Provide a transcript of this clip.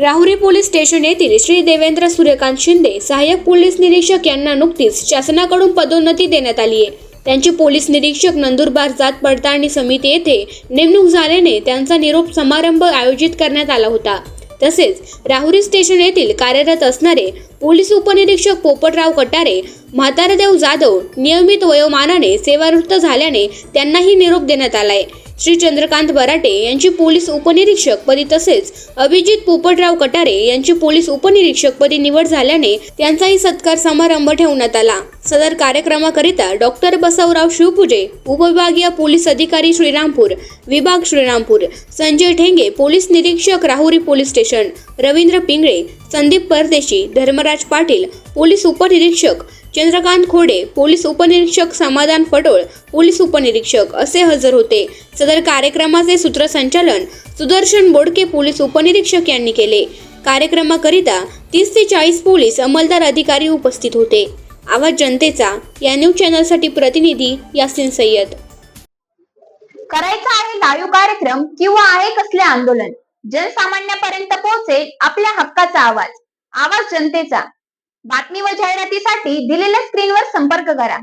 Rahuri police station येथील श्री देवेंद्र सूर्यकांत शिंदे सहाय्यक police निरीक्षक यांना नुकतीच शासनाकडून पदोन्नती देण्यात आली आहे. त्यांची पोलीस निरीक्षक नंदुरबार जात पडताळणी समिती येथे नेमणूक झाल्याने त्यांचा निरोप समारंभ आयोजित करण्यात आला होता. तसेच राहुरी स्टेशन येथील कार्यरत असणारे पोलीस उपनिरीक्षक पोपटराव कटारे म्हातारदेव जाधव नियमित वयोमानाने सेवानिवृत्त झाल्याने त्यांनाही निरोप देण्यात आलाय. श्री चंद्रकांत बराटे यांची पोलीस उपनिरीक्षक पदी तसेच अभिजित पोपटराव कटारे यांची पोलीस उपनिरीक्षक पदी निवड झाल्याने त्यांचाही सत्कार समारंभ ठेवण्यात आला. सदर कार्यक्रमाकरिता डॉक्टर बसवराव शिवपुजे उपविभागीय पोलीस अधिकारी श्रीरामपूर विभाग श्रीरामपूर संजय ठेंगे पोलीस निरीक्षक Rahuri police station Ravindra Pingale Sandeep Pardeshi Dharmaraj Patil police उपनिरीक्षक चंद्रकांत खोडे पोलीस उपनिरीक्षक समाधान फटोळ पोलीस उपनिरीक्षक असे हजर होते. सदर कार्यक्रमाचे सूत्रसंचालन सुदर्शन बोडके पोलीस उपनिरीक्षक यांनी केले. कार्यक्रमाकरिता तीस ते चाळीस पोलीस अंमलदार अधिकारी उपस्थित होते. आवाज जनतेचा या न्यूज चॅनलसाठी प्रतिनिधी यासिन सय्यद. करायचा आहे लाईव्ह कार्यक्रम किंवा आहे कसले आंदोलन? जनसामान्यापर्यंत पोहोचेल आपल्या हक्काचा आवाज. आवाज जनतेचा. बातमी व जाहिरातीसाठी दिलेल्या स्क्रीनवर संपर्क करा.